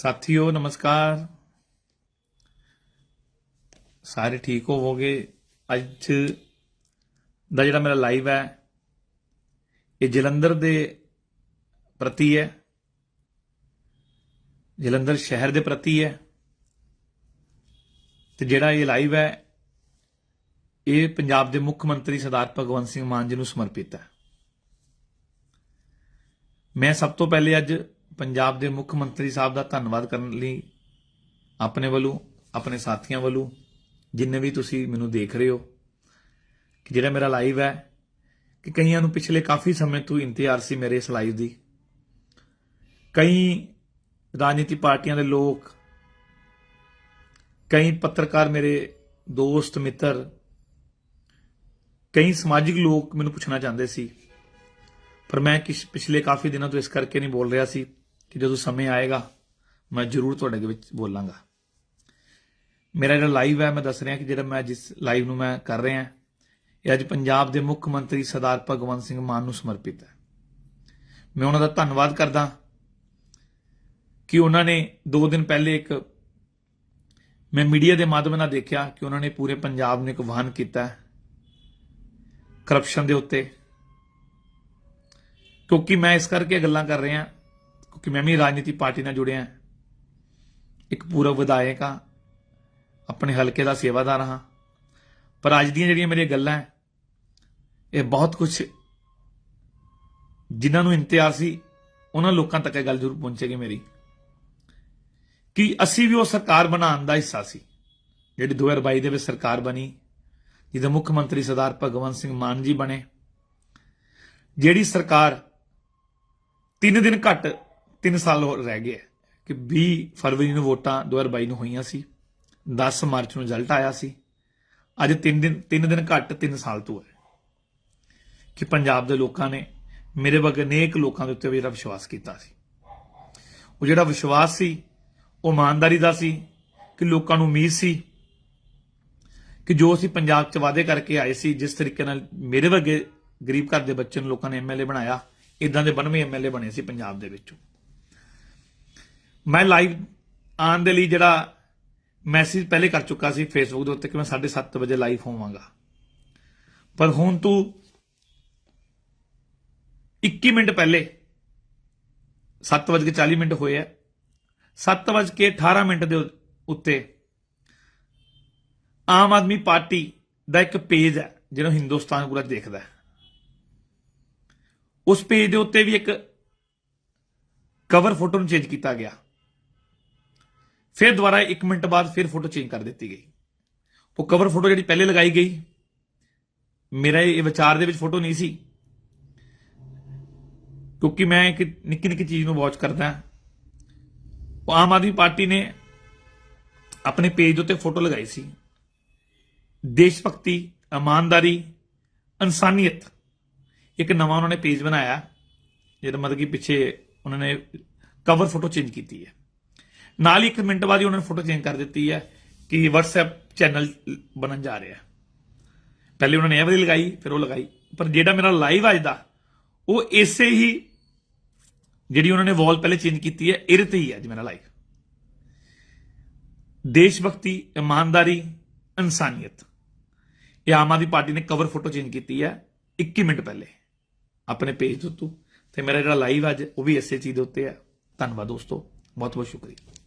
ਸਾਥੀਓ, ਨਮਸਕਾਰ। ਸਾਰੇ ਠੀਕ ਹੋਵੋਗੇ? ਅੱਜ ਦਾ ਜਿਹੜਾ ਮੇਰਾ ਲਾਈਵ ਹੈ, ਇਹ ਜਲੰਧਰ ਦੇ ਪ੍ਰਤੀ ਹੈ। ਜਲੰਧਰ ਸ਼ਹਿਰ ਦੇ ਪ੍ਰਤੀ ਹੈ। ਤੇ ਜਿਹੜਾ ਇਹ ਲਾਈਵ ਹੈ, ਇਹ ਪੰਜਾਬ ਦੇ ਮੁੱਖ ਮੰਤਰੀ ਸਰਦਾਰ ਭਗਵੰਤ ਸਿੰਘ ਮਾਨ ਜੀ ਨੂੰ ਸਮਰਪਿਤ ਹੈ। ਮੈਂ ਸਭ ਤੋਂ ਪਹਿਲੇ ਅੱਜ ਪੰਜਾਬ ਦੇ ਮੁੱਖ ਮੰਤਰੀ ਸਾਹਿਬ ਦਾ ਧੰਨਵਾਦ ਕਰਨ ਲਈ ਆਪਣੇ ਵੱਲੋਂ, ਆਪਣੇ ਸਾਥੀਆਂ ਵੱਲੋਂ, ਜਿੰਨੇ ਵੀ ਤੁਸੀਂ ਮੈਨੂੰ ਦੇਖ ਰਹੇ ਹੋ, ਕਿ ਜਿਹੜਾ ਮੇਰਾ ਲਾਈਵ ਹੈ, ਕਿ ਕਈਆਂ ਨੂੰ ਪਿਛਲੇ ਕਾਫੀ ਸਮੇਂ ਤੋਂ ਇੰਤਜ਼ਾਰ ਸੀ ਮੇਰੇ ਇਸ ਲਾਈਵ ਦੀ। ਕਈ ਰਾਜਨੀਤੀ ਪਾਰਟੀਆਂ ਦੇ ਲੋਕ, ਕਈ ਪੱਤਰਕਾਰ ਮੇਰੇ ਦੋਸਤ, ਮਿੱਤਰ, ਕਈ ਸਮਾਜਿਕ ਲੋਕ ਮੈਨੂੰ ਪੁੱਛਣਾ ਚਾਹੁੰਦੇ ਸੀ, ਪਰ ਮੈਂ ਕਿਸ ਪਿਛਲੇ ਕਾਫੀ ਦਿਨਾਂ ਤੋਂ ਇਸ ਕਰਕੇ ਨਹੀਂ ਬੋਲ ਰਿਹਾ ਸੀ। ਕਿ ਜਦੋਂ ਸਮੇਂ ਆਏਗਾ, ਮੈਂ ਜ਼ਰੂਰ ਤੁਹਾਡੇ ਵਿੱਚ ਬੋਲਾਂਗਾ। ਮੇਰਾ ਜਿਹੜਾ ਲਾਈਵ ਹੈ, ਮੈਂ ਦੱਸ ਰਿਹਾ ਕਿ ਜਿਹੜਾ ਮੈਂ ਜਿਸ ਲਾਈਵ ਨੂੰ ਮੈਂ ਕਰ ਰਿਹਾ, ਇਹ ਅੱਜ ਪੰਜਾਬ ਦੇ ਮੁੱਖ ਮੰਤਰੀ ਸਰਦਾਰ ਭਗਵੰਤ ਸਿੰਘ ਮਾਨ ਨੂੰ ਸਮਰਪਿਤ ਹੈ। ਮੈਂ ਉਹਨਾਂ ਦਾ ਧੰਨਵਾਦ ਕਰਦਾ ਕਿ ਉਹਨਾਂ ਨੇ 2 ਦਿਨ ਪਹਿਲੇ ਇੱਕ ਮੈਂ ਮੀਡੀਆ ਦੇ ਮਾਧਿਅਮ ਨਾਲ ਦੇਖਿਆ ਕਿ ਉਹਨਾਂ ਨੇ ਪੂਰੇ ਪੰਜਾਬ ਨੂੰ ਇੱਕ ਵਾਹਨ ਕੀਤਾ ਕਰਪਸ਼ਨ ਦੇ ਉੱਤੇ। ਕਿਉਂਕਿ ਮੈਂ ਇਸ ਕਰਕੇ ਗੱਲਾਂ ਕਰ ਰਿਹਾ ਕਿਉਂਕਿ ਮੈਂ ਵੀ ਰਾਜਨੀਤੀ ਪਾਰਟੀ ਨਾਲ ਜੁੜਿਆ ਇੱਕ ਪੂਰਾ ਵਿਧਾਇਕ ਹਾਂ। ਆਪਣੇ ਹਲਕੇ ਦਾ ਸੇਵਾਦਾਰ ਹਾਂ। ਪਰ ਅੱਜ ਦੀਆਂ ਜਿਹੜੀਆਂ ਮੇਰੀਆਂ ਗੱਲਾਂ ਇਹ ਬਹੁਤ ਕੁਝ ਜਿਨ੍ਹਾਂ ਨੂੰ ਇੰਤਜ਼ਾਰ ਸੀ, ਉਹਨਾਂ ਲੋਕਾਂ ਤੱਕ ਇਹ ਗੱਲ ਜ਼ਰੂਰ ਪਹੁੰਚੇਗੀ ਮੇਰੀ ਕਿ ਅਸੀਂ ਵੀ ਉਹ ਸਰਕਾਰ ਬਣਾਉਣ ਦਾ ਹਿੱਸਾ ਸੀ, ਜਿਹੜੀ 2022 ਦੇ ਵਿੱਚ ਸਰਕਾਰ ਬਣੀ, ਜਿਹਦੇ ਮੁੱਖ ਮੰਤਰੀ ਸਰਦਾਰ ਭਗਵੰਤ ਸਿੰਘ ਮਾਨ ਜੀ ਬਣੇ, ਜਿਹੜੀ ਸਰਕਾਰ 3 ਦਿਨ ਘੱਟ 3 ਸਾਲ ਹੋਰ ਰਹਿ ਗਏ ਕਿ 20 ਫਰਵਰੀ ਨੂੰ ਵੋਟਾਂ 2022 ਨੂੰ ਹੋਈਆਂ ਸੀ 10 ਮਾਰਚ ਨੂੰ ਰਿਜ਼ਲਟ ਆਇਆ ਸੀ। ਅੱਜ 3 ਦਿਨ 3 ਦਿਨ ਘੱਟ 3 ਸਾਲ ਤੋਂ ਹੈ ਕਿ ਪੰਜਾਬ ਦੇ ਲੋਕਾਂ ਨੇ ਮੇਰੇ ਵਰਗੇ ਅਨੇਕ ਲੋਕਾਂ ਦੇ ਉੱਤੇ ਵੀ ਜਿਹੜਾ ਵਿਸ਼ਵਾਸ ਕੀਤਾ ਸੀ। ਉਹ ਜਿਹੜਾ ਵਿਸ਼ਵਾਸ ਸੀ, ਉਹ ਇਮਾਨਦਾਰੀ ਦਾ ਸੀ ਕਿ ਲੋਕਾਂ ਨੂੰ ਉਮੀਦ ਸੀ ਕਿ ਜੋ ਅਸੀਂ ਪੰਜਾਬ 'ਚ ਵਾਅਦੇ ਕਰਕੇ ਆਏ ਸੀ, ਜਿਸ ਤਰੀਕੇ ਨਾਲ ਮੇਰੇ ਵਰਗੇ ਗਰੀਬ ਘਰ ਦੇ ਬੱਚੇ ਨੂੰ ਲੋਕਾਂ ਨੇ ਐਮਐਲਏ ਬਣਾਇਆ ਇਦਾਂ ਦੇ 92 ਐਮਐਲਏ ਬਣੇ ਸੀ ਪੰਜਾਬ ਦੇ ਵਿੱਚੋਂ। ਮੈਂ ਲਾਈਵ ਆਉਣ ਦੇ ਲਈ ਜਿਹੜਾ ਮੈਸੇਜ ਪਹਿਲੇ ਕਰ ਚੁੱਕਾ ਸੀ ਫੇਸਬੁੱਕ ਦੇ ਉੱਤੇ ਕਿ ਮੈਂ 7:30 ਵਜੇ ਲਾਈਵ ਹੋਵਾਂਗਾ। ਪਰ ਹੁਣ ਤੂੰ 21 ਮਿੰਟ ਪਹਿਲੇ 7:40 ਮਿੰਟ ਹੋਏ ਆ। 7:18 ਮਿੰਟ ਦੇ ਉੱਤੇ ਆਮ ਆਦਮੀ ਪਾਰਟੀ ਦਾ ਇੱਕ ਪੇਜ ਹੈ, ਜਿਹਨੂੰ ਹਿੰਦੁਸਤਾਨ ਪੂਰਾ ਦੇਖਦਾ ਹੈ। ਉਸ ਪੇਜ ਦੇ ਉੱਤੇ ਵੀ ਇੱਕ ਕਵਰ ਫੋਟੋ ਨੂੰ ਚੇਂਜ ਕੀਤਾ ਗਿਆ। ਫਿਰ ਦੁਬਾਰਾ 1 ਮਿੰਟ ਬਾਅਦ ਫਿਰ ਫੋਟੋ ਚੇਂਜ ਕਰ ਦਿੱਤੀ ਗਈ। ਉਹ ਕਵਰ ਫੋਟੋ ਜਿਹੜੀ ਪਹਿਲੇ ਲਗਾਈ ਗਈ, ਮੇਰਾ ਇਹ ਵਿਚਾਰ ਦੇ ਵਿੱਚ ਫੋਟੋ ਨਹੀਂ ਸੀ। ਕਿਉਂਕਿ ਮੈਂ ਇੱਕ ਨਿੱਕੀ ਨਿੱਕੀ ਚੀਜ਼ ਨੂੰ ਵਾਚ ਕਰਦਾ ਉਹ ਆਮ ਆਦਮੀ ਪਾਰਟੀ ਨੇ ਆਪਣੇ ਪੇਜ ਉੱਤੇ ਫੋਟੋ ਲਗਾਈ ਸੀ। ਦੇਸ਼ ਭਗਤੀ, ਇਮਾਨਦਾਰੀ, ਇਨਸਾਨੀਅਤ, ਇੱਕ ਨਵਾਂ ਉਹਨਾਂ ਨੇ ਪੇਜ ਬਣਾਇਆ, ਜਿਹਦਾ ਮਤਲਬ ਕਿ ਪਿੱਛੇ ਉਹਨਾਂ ਨੇ ਕਵਰ ਫੋਟੋ ਚੇਂਜ ਕੀਤੀ ਹੈ। ਨਾਲ ਹੀ ਇੱਕ ਮਿੰਟ ਬਾਅਦ ਹੀ ਉਹਨਾਂ ਨੇ ਫੋਟੋ ਚੇਂਜ ਕਰ ਦਿੱਤੀ ਹੈ ਕਿ WhatsApp ਚੈਨਲ ਬਣਨ ਜਾ ਰਿਹਾ ਹੈ ਪਹਿਲੇ ਉਹਨਾਂ ਨੇ ਇਹ ਵਾਲੀ ਲਗਾਈ ਫਿਰ ਉਹ ਲਗਾਈ ਪਰ ਜਿਹੜਾ ਮੇਰਾ ਲਾਈਵ ਅੱਜ ਦਾ ਉਹ ਇਸੇ ਹੀ ਜਿਹੜੀ ਉਹਨਾਂ ਨੇ ਵਾਲ ਪਹਿਲੇ ਚੇਂਜ ਕੀਤੀ ਹੈ ਇਹਦੇ ਤੇ ਹੀ ਹੈ ਅੱਜ ਮੇਰਾ ਲਾਈਵ ਦੇਸ਼ ਭਗਤੀ ਇਮਾਨਦਾਰੀ ਇਨਸਾਨੀਅਤ ਇਹ ਆਮ ਆਦਮੀ ਪਾਰਟੀ ਨੇ ਕਵਰ ਫੋਟੋ ਚੇਂਜ ਕੀਤੀ ਹੈ 21 ਮਿੰਟ ਪਹਿਲੇ ਆਪਣੇ ਪੇਜ ਤੋਂ ਤੇ ਮੇਰਾ ਜਿਹੜਾ ਲਾਈਵ ਅੱਜ ਉਹ ਵੀ ਇਸੇ ਚੀਜ਼ ਦੇ ਉੱਤੇ ਹੈ ਧੰਨਵਾਦ ਦੋਸਤੋ ਬਹੁਤ ਬਹੁਤ ਸ਼ੁਕਰੀਆ